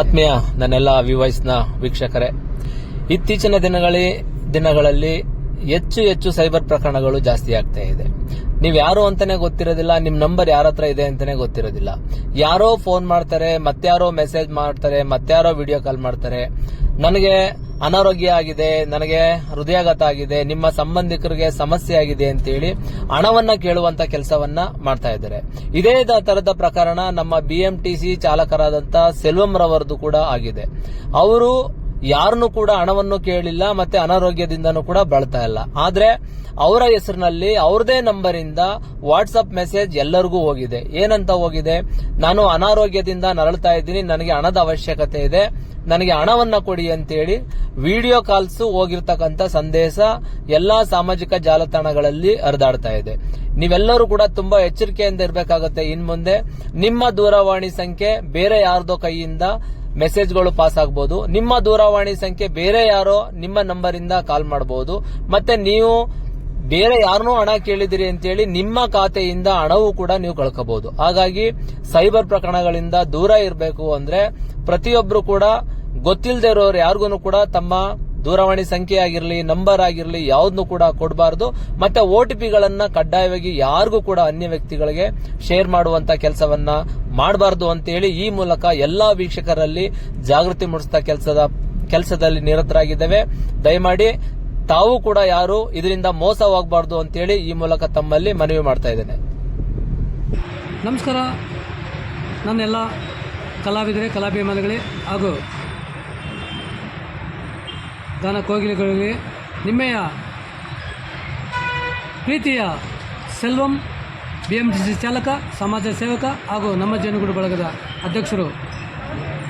ಆತ್ಮೀಯ ನನ್ನೆಲ್ಲ ವಿವಾಯ್ಸ್ನ ವೀಕ್ಷಕರೇ, ಇತ್ತೀಚಿನ ದಿನಗಳಲ್ಲಿ ದಿನಗಳಲ್ಲಿ ಹೆಚ್ಚು ಹೆಚ್ಚು ಸೈಬರ್ ಪ್ರಕರಣಗಳು ಜಾಸ್ತಿ ಆಗ್ತಾ ಇದೆ. ನೀವು ಯಾರು ಅಂತಾನೆ ಗೊತ್ತಿರೋದಿಲ್ಲ, ನಿಮ್ ನಂಬರ್ ಯಾರ ಹತ್ರ ಇದೆ ಅಂತಾನೆ ಗೊತ್ತಿರೋದಿಲ್ಲ. ಯಾರೋ ಫೋನ್ ಮಾಡ್ತಾರೆ ಮತ್ಯಾರೋ ಮೆಸೇಜ್ ಮಾಡ್ತಾರೆ ಮತ್ಯಾರೋ ವಿಡಿಯೋ ಕಾಲ್ ಮಾಡ್ತಾರೆ. ನನಗೆ ಅನಾರೋಗ್ಯ ಆಗಿದೆ ನನಗೆ ಹೃದಯಾಘಾತ ಆಗಿದೆ ನಿಮ್ಮ ಸಂಬಂಧಿಕರಿಗೆ ಸಮಸ್ಯೆ ಆಗಿದೆ ಅಂತೇಳಿ ಹಣವನ್ನ ಕೇಳುವಂತ ಕೆಲಸವನ್ನ ಮಾಡ್ತಾ ಇದ್ದಾರೆ. ಇದೇ ತರದ ಪ್ರಕರಣ ನಮ್ಮ ಬಿಎಂಟಿಸಿ ಚಾಲಕರಾದಂತ ಸೆಲ್ವಂ ರವರದು ಕೂಡ ಆಗಿದೆ. ಅವರು ಯಾರನ್ನು ಕೂಡ ಹಣವನ್ನು ಕೇಳಿಲ್ಲ ಮತ್ತೆ ಅನಾರೋಗ್ಯದಿಂದನೂ ಕೂಡ ಬಳತಾ ಇಲ್ಲ. ಆದ್ರೆ ಅವರ ಹೆಸರಿನಲ್ಲಿ ಅವ್ರದೇ ನಂಬರ್ ಇಂದ ವಾಟ್ಸ್ಆಪ್ ಮೆಸೇಜ್ ಎಲ್ಲರಿಗೂ ಹೋಗಿದೆ. ಏನಂತ ಹೋಗಿದೆ? ನಾನು ಅನಾರೋಗ್ಯದಿಂದ ನರಳ್ತಾ ಇದ್ದೀನಿ, ನನಗೆ ಹಣದ ಅವಶ್ಯಕತೆ ಇದೆ, ನನಗೆ ಹಣವನ್ನ ಕೊಡಿ ಅಂತೇಳಿ ವಿಡಿಯೋ ಕಾಲ್ಸ್ ಹೋಗಿರ್ತಕ್ಕಂಥ ಸಂದೇಶ ಎಲ್ಲಾ ಸಾಮಾಜಿಕ ಜಾಲತಾಣಗಳಲ್ಲಿ ಹರಿದಾಡ್ತಾ ಇದೆ. ನೀವೆಲ್ಲರೂ ಕೂಡ ತುಂಬಾ ಎಚ್ಚರಿಕೆಯಿಂದ ಇರಬೇಕಾಗುತ್ತೆ ಇನ್ ಮುಂದೆ ನಿಮ್ಮ ದೂರವಾಣಿ ಸಂಖ್ಯೆ ಬೇರೆ ಯಾರ್ದೋ ಕೈಯಿಂದ ಮೆಸೇಜ್ಗಳು ಪಾಸ್ ಆಗಬಹುದು ನಿಮ್ಮ ದೂರವಾಣಿ ಸಂಖ್ಯೆ ಬೇರೆ ಯಾರೋ ನಿಮ್ಮ ನಂಬರ್ ಇಂದ ಕಾಲ್ ಮಾಡಬಹುದು ಮತ್ತೆ ನೀವು ಬೇರೆ ಯಾರನ್ನೂ ಹಣ ಕೇಳಿದಿರಿ ಅಂತೇಳಿ ನಿಮ್ಮ ಖಾತೆಯಿಂದ ಹಣವೂ ಕೂಡ ನೀವು ಕಳ್ಕೋಬಹುದು ಹಾಗಾಗಿ ಸೈಬರ್ ಪ್ರಕರಣಗಳಿಂದ ದೂರ ಇರಬೇಕು ಅಂದ್ರೆ ಪ್ರತಿಯೊಬ್ಬರು ಕೂಡ ಗೊತ್ತಿಲ್ಲದೆ ಇರೋರು ಯಾರಿಗೂ ಕೂಡ ತಮ್ಮ ದೂರವಾಣಿ ಸಂಖ್ಯೆ ಆಗಿರಲಿ ನಂಬರ್ ಆಗಿರಲಿ ಯಾವ್ದನ್ನು ಕೂಡ ಕೊಡಬಾರದು. ಮತ್ತೆ ಒ ಟಿ ಪಿಗಳನ್ನ ಕಡ್ಡಾಯವಾಗಿ ಯಾರಿಗೂ ಕೂಡ ಅನ್ಯ ವ್ಯಕ್ತಿಗಳಿಗೆ ಶೇರ್ ಮಾಡುವಂತ ಕೆಲಸವನ್ನ ಮಾಡಬಾರದು ಅಂತೇಳಿ ಈ ಮೂಲಕ ಎಲ್ಲಾ ವೀಕ್ಷಕರಲ್ಲಿ ಜಾಗೃತಿ ಮೂಡಿಸಿದ ಕೆಲಸದ, ಕೆಲಸದಲ್ಲಿ ನಿರತರಾಗಿದ್ದೇವೆ. ದಯಮಾಡಿ ತಾವು ಕೂಡ ಯಾರು ಇದರಿಂದ ಮೋಸ ಹೋಗಬಾರ್ದು ಅಂತೇಳಿ ಈ ಮೂಲಕ ತಮ್ಮಲ್ಲಿ ಮನವಿ ಮಾಡ್ತಾ ಇದ್ದೇನೆ. ನಮಸ್ಕಾರ. ನನ್ನೆಲ್ಲ ಕಲಾವಿದರೆ, ಕಲಾಭಿಮಾನಿಗಳೇ ಹಾಗೂ ಗಾನ ಕೋಗಿಲೆಗಳಿಗೆ ನಿಮ್ಮೆಯ ಪ್ರೀತಿಯ Selvam B M T C ಚಾಲಕ, ಸಮಾಜ ಸೇವಕ ಹಾಗೂ ನಮ್ಮ ಜನಗುಡು ಬಳಗದ ಅಧ್ಯಕ್ಷರು.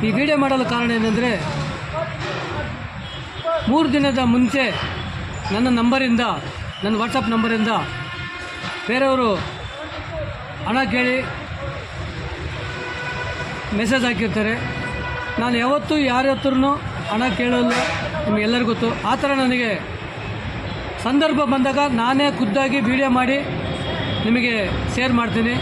ಈ ವಿಡಿಯೋ ಮಾಡಲು ಕಾರಣ ಏನೆಂದರೆ, ಮೂರು ದಿನದ ಮುಂಚೆ ನನ್ನ ನಂಬರಿಂದ, ನನ್ನ ವಾಟ್ಸಪ್ ನಂಬರಿಂದ ಬೇರೆಯವರು ಹಣ ಕೇಳಿ ಮೆಸೇಜ್ ಹಾಕಿರ್ತಾರೆ. ನಾನು ಯಾವತ್ತೂ ಯಾರ ಹತ್ರನೂ ಹಣ ಕೇಳಲ್ಲ. ನಿಮಗೆಲ್ಲರಿಗೂ ಗೊತ್ತು. ಆ ಥರ ನನಗೆ ಸಂದರ್ಭ ಬಂದಾಗ ನಾನೇ ಖುದ್ದಾಗಿ ವಿಡಿಯೋ ಮಾಡಿ ನಿಮಗೆ ಶೇರ್ ಮಾಡ್ತೀನಿ.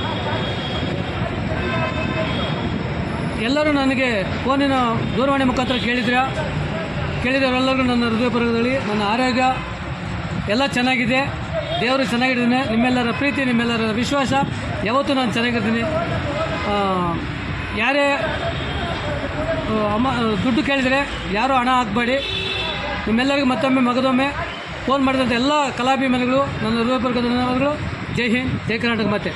ಎಲ್ಲರೂ ನನಗೆ ಫೋನಿನ ದೂರವಾಣಿ ಮುಖಾಂತರ ಕೇಳಿದ್ರ? ಕೇಳಿದವರೆಲ್ಲರಿಗೂ ನನ್ನ ಹೃದಯಪೂರ್ವಕದಲ್ಲಿ ನನ್ನ ಆರೋಗ್ಯ ಎಲ್ಲ ಚೆನ್ನಾಗಿದೆ. ದೇವರು ಚೆನ್ನಾಗಿದ್ದೀನಿ. ನಿಮ್ಮೆಲ್ಲರ ಪ್ರೀತಿ, ನಿಮ್ಮೆಲ್ಲರ ವಿಶ್ವಾಸ ಯಾವತ್ತೂ ನಾನು ಚೆನ್ನಾಗಿರ್ತೀನಿ. ಯಾರೇ ಅಮ್ಮ, ದುಡ್ಡು ಕೇಳಿದರೆ ಯಾರೂ ಹಣ ಹಾಕಬೇಡಿ. ನಿಮ್ಮೆಲ್ಲರಿಗೂ ಮತ್ತೊಮ್ಮೆ ಮಗದೊಮ್ಮೆ ಫೋನ್ ಮಾಡಿದಂಥ ಎಲ್ಲ ಕಲಾಭಿಮಾನಿಗಳು, ನನ್ನ ಹೃದಯಪೂರ್ವಕ ಧನ್ಯವಾದಗಳು. ಜೈ ಹಿಂದ್, ಜೈ ಕರ್ನಾಟಕ, ಮತ್ತೆ.